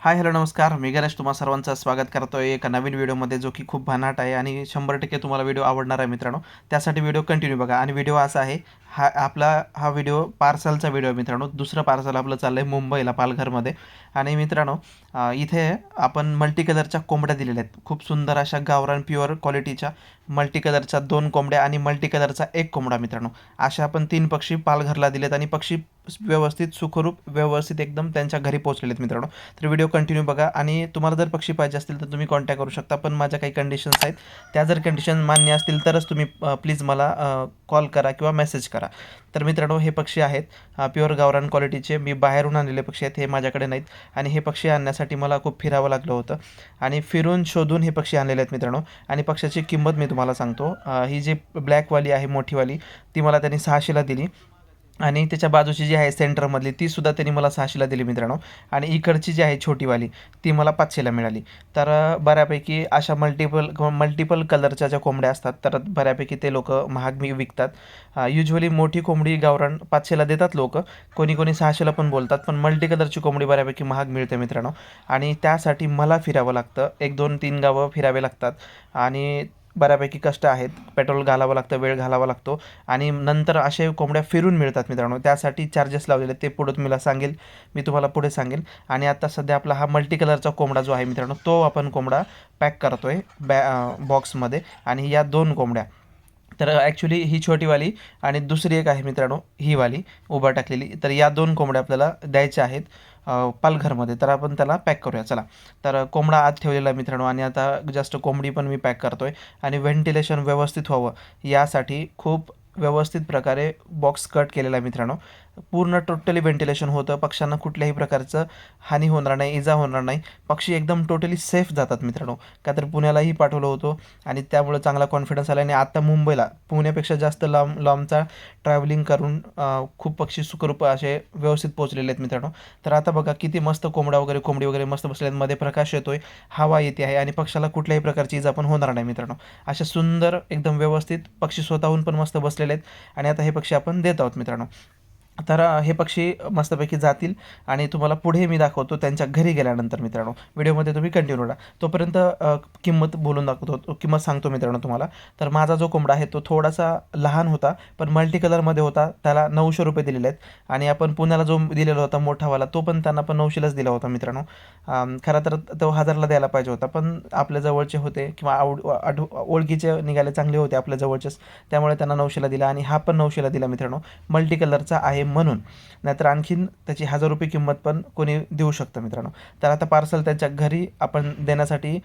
Hi hello नमस्कार. मी गणेश तुम्हा सर्वांचं स्वागत करतो आहे एका नवीन व्हिडिओमध्ये जो की खूप भन्नाट आहे आणि शंभर टक्के तुम्हाला व्हिडिओ आवडणार आहे मित्रांनो. त्यासाठी व्हिडिओ कंटिन्यू बघा. आणि व्हिडिओ असा आहे हा आपला हा व्हिडिओ पार्सलचा व्हिडिओ आहे मित्रांनो. दुसरं पार्सल आपलं चाललं आहे मुंबईला पालघरमध्ये. आणि मित्रांनो इथे आपण मल्टी कलरच्या कोंबड्या दिलेल्या आहेत. खूप सुंदर अशा गावरान प्युअर क्वालिटीच्या मल्टी कलरच्या दोन कोंबड्या आणि मल्टी कलरचा एक कोंबडा मित्रांनो. अशा आपण तीन पक्षी पालघरला दिलेत आणि पक्षी व्यवस्थित सुखरूप व्यवस्थित एकदम त्यांच्या घरी पोहोचलेले आहेत मित्रांनो. तर व्हिडिओ कंटिन्यू बघा. आणि तुम्हाला जर पक्षी पाहिजे असतील तर तुम्ही कॉन्टॅक्ट करू शकता पण माझ्या काही कंडिशन्स आहेत. त्या जर कंडिशन मान्य असतील तरच तुम्ही प्लीज मला कॉल करा किंवा मेसेज करा. तर मित्रांनो हे पक्षी आहेत. प्युअर गावरान क्वालिटीचे मी बाहेरून आणलेले पक्षी आहेत हे माझ्याकडे नाहीत. आणि हे पक्षी आणण्यासाठी मला खूप फिरावं लागलं होतं. आणि फिरून शोधून हे पक्षी आणलेले आहेत मित्रांनो. आणि पक्षाची किंमत मी तुम्हाला सांगतो. ही जी ब्लॅकवाली आहे मोठीवाली ती मला त्यांनी सहाशेला दिली. आणि त्याच्या बाजूची जी आहे सेंटरमधली ती सुद्धा त्यांनी मला सहाशेला दिली मित्रांनो. आणि इकडची जी आहे छोटीवाली ती मला पाचशेला मिळाली. तर बऱ्यापैकी अशा मल्टिपल मल्टिपल कलरच्या ज्या कोंबड्या असतात तर बऱ्यापैकी ते लोक महाग मी विकतात. युजली मोठी कोंबडी गावरान पाचशेला देतात लोक. कोणी कोणी सहाशेला पण बोलतात पण मल्टी कलरची कोंबडी बऱ्यापैकी महाग मिळते मित्रांनो. आणि त्यासाठी मला फिरावं लागतं. एक दोन तीन गावं फिरावे लागतात. आणि बऱ्यापैकी कष्ट आहेत. पेट्रोल घालावं लागतं वेळ घालावा लागतो. आणि नंतर असे कोंबड्या फिरून मिळतात मित्रांनो. त्यासाठी चार्जेस लावलेले ते पुढे तुम्हाला सांगेल. मी तुम्हाला पुढे सांगेल. आणि आता सध्या आपला हा मल्टी कलरचा कोंबडा जो आहे मित्रांनो तो आपण कोंबडा पॅक करतो आहे बॅ बॉक्समध्ये आणि या दोन कोंबड्या. तर ॲक्च्युली ही छोटीवाली आणि दुसरी एक आहे मित्रांनो ही वाली उभा टाकलेली. तर या दोन कोंबड्या आपल्याला द्यायच्या आहेत पालघरमध्ये. तर आपण त्याला पॅक करूया. चला. तर कोंबडा आत ठेवलेला आहे मित्रांनो आणि आता जास्त कोंबडी पण मी पॅक करतो आहे आणि व्हेंटिलेशन व्यवस्थित व्हावं यासाठी खूप व्यवस्थित प्रकारे बॉक्स कट केलेला आहे मित्रांनो. पूर्ण टोटली व्हेंटिलेशन होतं. पक्ष्यांना कुठल्याही प्रकारचं हानी होणार नाही इजा होणार नाही. पक्षी एकदम टोटली सेफ जातात मित्रांनो. का तर पुण्यालाही पाठवलं होतो आणि त्यामुळे चांगला कॉन्फिडन्स आला आणि आता मुंबईला पुण्यापेक्षा जास्त लांब लांबचा ट्रॅव्हलिंग करून खूप पक्षी सुखरूप असे व्यवस्थित पोहोचलेले आहेत मित्रांनो. तर आता बघा किती मस्त कोंबडा वगैरे कोंबडी वगैरे मस्त बसले आहेत मध्ये प्रकाश येतोय हवा येते आहे आणि पक्षाला कुठल्याही प्रकारची इजा पण होणार नाही मित्रांनो. अशा सुंदर एकदम व्यवस्थित पक्षी स्वतःहून पण मस्त बसलेले आहेत आणि आता हे पक्षी आपण देत आहोत मित्रांनो. तर हे पक्षी मस्तपैकी जातील आणि तुम्हाला पुढे मी दाखवतो त्यांच्या घरी गेल्यानंतर मित्रांनो. व्हिडिओमध्ये तुम्ही कंटिन्यू राहा. तोपर्यंत किंमत बोलून दाखवतो किंमत सांगतो मित्रांनो तुम्हाला. तर माझा जो कोंबडा आहे तो थोडासा लहान होता पण मल्टी कलरमध्ये होता. त्याला नऊशे रुपये दिलेले आहेत. आणि आपण पुण्याला जो दिलेला होता मोठावाला तो पण त्यांना पण नऊशेलाच दिला होता मित्रांनो. खरं तर तो हजारला द्यायला पाहिजे होता पण आपल्या जवळचे होते किंवा आवड आठ ओळखीचे निघाले चांगले होते आपल्या जवळचेच. त्यामुळे त्यांना नऊशेला दिला आणि हा पण नऊशेला दिला मित्रांनो. मल्टी कलरचा आहे म्हणून. नाहीतर आणखीन त्याची हजार रुपये किंमत पण कोणी देऊ शकतं मित्रांनो. तर आता पार्सल त्यांच्या घरी आपण देण्यासाठी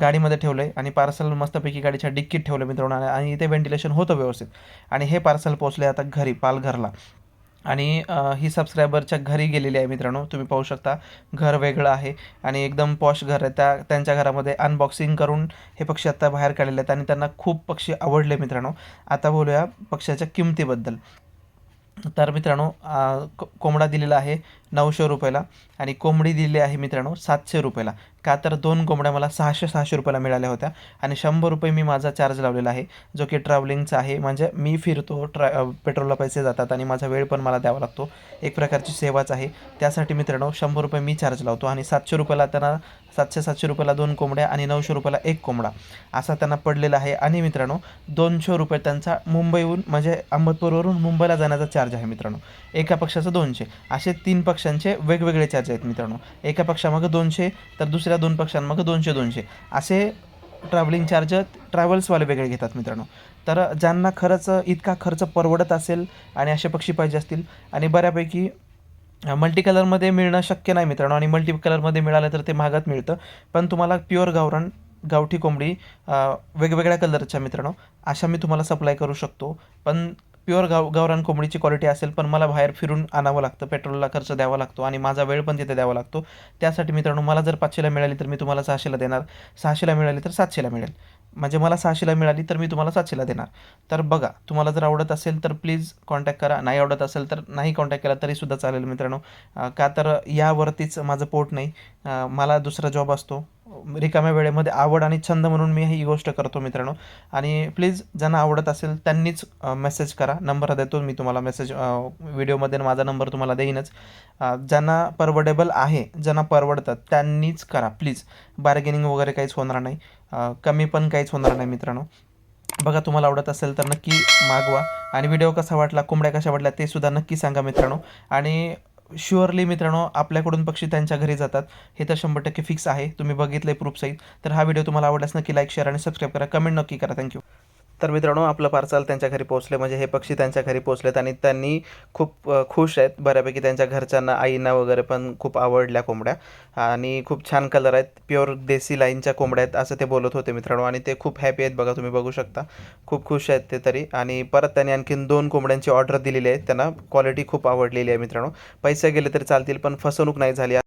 गाडीमध्ये ठेवलं आहे आणि पार्सल मस्तपैकी गाडीच्या डिक्कीत ठेवलं मित्रांनो आणि- इथे व्हेंटिलेशन होतं व्यवस्थित. आणि हे पार्सल पोचले आता घरी पालघरला. आणि ही सबस्क्रायबरच्या घरी गेलेली आहे मित्रांनो. तुम्ही पाहू शकता घर वेगळं आहे आणि एकदम पॉश घर आहे. त्या त्यांच्या घरामध्ये अनबॉक्सिंग करून हे पक्षी आत्ता बाहेर काढलेले आहेत आणि त्यांना खूप पक्षी आवडले मित्रांनो. आता बोलूया पक्ष्याच्या किमतीबद्दल. तर मित्रांनो को कोंबडा दिलेला आहे. नऊशे रुपयाला. आणि कोंबडी दिली आहे मित्रांनो सातशे रुपयाला. का तर दोन कोंबड्या मला सहाशे सहाशे रुपयाला मिळाल्या होत्या. आणि शंभर रुपये मी माझा चार्ज लावलेला आहे जो की ट्रॅव्हलिंगचा आहे. म्हणजे मी फिरतो ट्रॅ पेट्रोलला पैसे जातात आणि माझा वेळ पण मला द्यावा लागतो. एक प्रकारची सेवाच आहे. त्यासाठी मित्रांनो शंभर रुपये मी चार्ज लावतो. आणि सातशे रुपयाला त्यांना सातशे सातशे रुपयाला दोन कोंबड्या आणि नऊशे रुपयाला एक कोंबडा. असा त्यांना पडलेला आहे. आणि मित्रांनो दोनशे रुपये त्यांचा मुंबईहून म्हणजे अहमदपूरवरून मुंबईला जाण्याचा चार्ज आहे मित्रांनो. एका पक्षाचं दोनशे. असे तीन पक्ष पक्षांचे वेगवेगळे चार्ज आहेत मित्रांनो. एका पक्षामागं दोनशे तर दुसऱ्या दोन पक्षांमागं दोनशे दोनशे. असे ट्रॅव्हलिंग चार्ज ट्रॅव्हल्सवाले वेगळे घेतात मित्रांनो. तर ज्यांना खरंच इतका खर्च परवडत असेल आणि असे पक्षी पाहिजे असतील आणि बऱ्यापैकी मल्टी कलरमध्ये मिळणं शक्य नाही मित्रांनो आणि मल्टी कलरमध्ये मिळालं तर ते महागात मिळतं. पण तुम्हाला प्युअर गावरान गावठी कोंबडी वेगवेगळ्या कलरच्या मित्रांनो अशा मी तुम्हाला सप्लाय करू शकतो. पण प्युअर गाव गावरान कोंबडीची क्वालिटी असेल पण मला बाहेर फिरून आणावं लागतं पेट्रोलला खर्च द्यावा लागतो आणि माझा वेळ पण तिथे द्यावा लागतो. त्यासाठी मित्रांनो मला जर पाचशेला मिळाली तर मी तुम्हाला सहाशेला देणार. सहाशेला मिळाली तर सातशेला मिळेल. म्हणजे मला सहाशेला मिळाली तर मी तुम्हाला सातशेला देणार. तर बघा तुम्हाला जर आवडत असेल तर प्लीज कॉन्टॅक्ट करा. नाही आवडत असेल तर नाही कॉन्टॅक्ट केला तरीसुद्धा चालेल मित्रांनो. का तर यावरतीच माझं पोट नाही. मला दुसरा जॉब असतो. रिकाम्या वेळेमध्ये आवड आणि छंद म्हणून मी ही गोष्ट करतो मित्रांनो. आणि प्लीज ज्यांना आवडत असेल त्यांनीच मेसेज करा. नंबर देतो मी तुम्हाला मेसेज व्हिडिओमध्ये माझा नंबर तुम्हाला देईनच. ज्यांना परवडेबल आहे ज्यांना परवडतात त्यांनीच करा प्लीज बार्गेनिंग वगैरे काहीच होणार नाही. कमी पण काहीच होणार नाही मित्रांनो. बघा तुम्हाला आवडत असेल तर नक्की मागवा. आणि व्हिडिओ कसा वाटला कोंबड्या कशा वाटल्या ते सुद्धा नक्की सांगा मित्रांनो. आणि शुअरली मित्रांनो आपल्याकडून पक्षी त्यांच्या घरी जातात. हे तर शंभर टक्के फिक्स आहे. तुम्ही बघितले प्रूफ सहित. तर हा व्हिडिओ तुम्हाला आवडल्यास नक्की लाईक शेअर आणि सबस्क्राईब करा. कमेंट नक्की करा. थँक्यू तर मित्रांनो आपलं पार्सल त्यांच्या घरी पोहोचले म्हणजे हे पक्षी त्यांच्या घरी पोहोचलेत आणि त्यांनी खूप खुश आहेत. बऱ्यापैकी त्यांच्या घरच्यांना आईंना वगैरे पण खूप आवडल्या कोंबड्या. आणि खूप छान कलर आहेत. प्युअर देसी लाईनच्या कोंबड्या आहेत असं ते बोलत होते मित्रांनो. आणि ते खूप हॅपी आहेत बघा तुम्ही बघू शकता. खूप खुश आहेत ते तरी. आणि परत त्यांनी आणखीन दोन कोंबड्यांची ऑर्डर दिलेली आहे. त्यांना क्वालिटी खूप आवडलेली आहे मित्रांनो. पैसे गेले तरी चालतील पण फसवणूक नाही झाली.